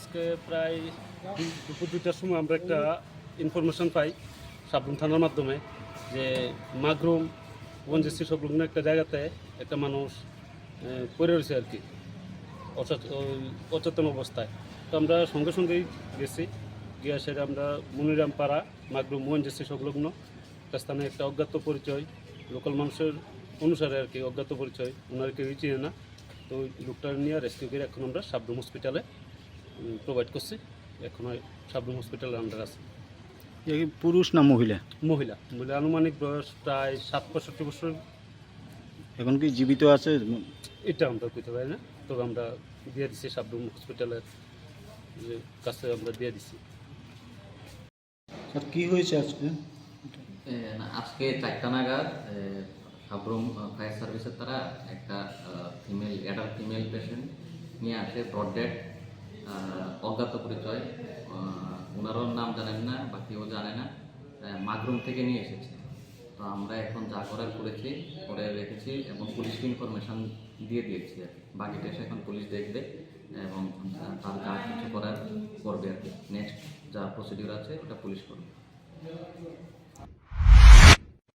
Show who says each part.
Speaker 1: আজকে প্রায় দুপুর দুইটার সময় আমরা একটা ইনফরমেশন পাই সাবরুম থানার মাধ্যমে যে মাগরুম ওএনজিসি সংলগ্ন একটা জায়গাতে একটা মানুষ পড়ে রয়েছে আর কি অচেতন অবস্থায়। তো আমরা সঙ্গে সঙ্গেই গেছি, গিয়ে সেটা আমরা মনিরাম পাড়া মাগরুম ওএনজিসি সংলগ্ন একটা স্থানে একটা অজ্ঞাত পরিচয়, লোকাল মানুষের অনুসারে আর কি অজ্ঞাত পরিচয়, ওনার কেউই চিনে না। তো ওই লোকটা নিয়ে রেস্কিউ করে এখন আমরা সাবরুম হসপিটালে প্রোভাইড করছি। এখন ওই সাবরুম হসপিটালের আন্ডার আছে
Speaker 2: পুরুষ না মহিলা?
Speaker 1: মহিলা। মহিলা আনুমানিক বয়স প্রায় সাত পঁয়ষট্টি বছর।
Speaker 2: এখন কি জীবিত আছে?
Speaker 1: এটা আমরা পেতে পারি না। তবে আমরা দিয়ে দিচ্ছি সাবরুম হসপিটালের যে কাছে আমরা দিয়ে দিচ্ছি
Speaker 2: স্যার কি হয়েছে আজকে?
Speaker 3: আজকে চারটা নাগাদ সাবরুম ফায়ার সার্ভিসের তারা একটা ফিমেল অ্যাডাল্ট ফিমেল পেশেন্ট নিয়ে আসে ব্রড ডেড অজ্ঞাত পরিচয়। ওনারও নাম জানেন না বা কেউ জানে না। মাগরুম থেকে নিয়ে এসেছে। তো আমরা এখন যা করার করেছি, করে রেখেছি এবং পুলিশকে ইনফরমেশন দিয়ে দিয়েছি আর বাকিটা এসে এখন পুলিশ দেখবে এবং তার যা কিছু করার করবে আর কি। নেক্সট যা প্রসিডিউর আছে ওটা পুলিশ করবে।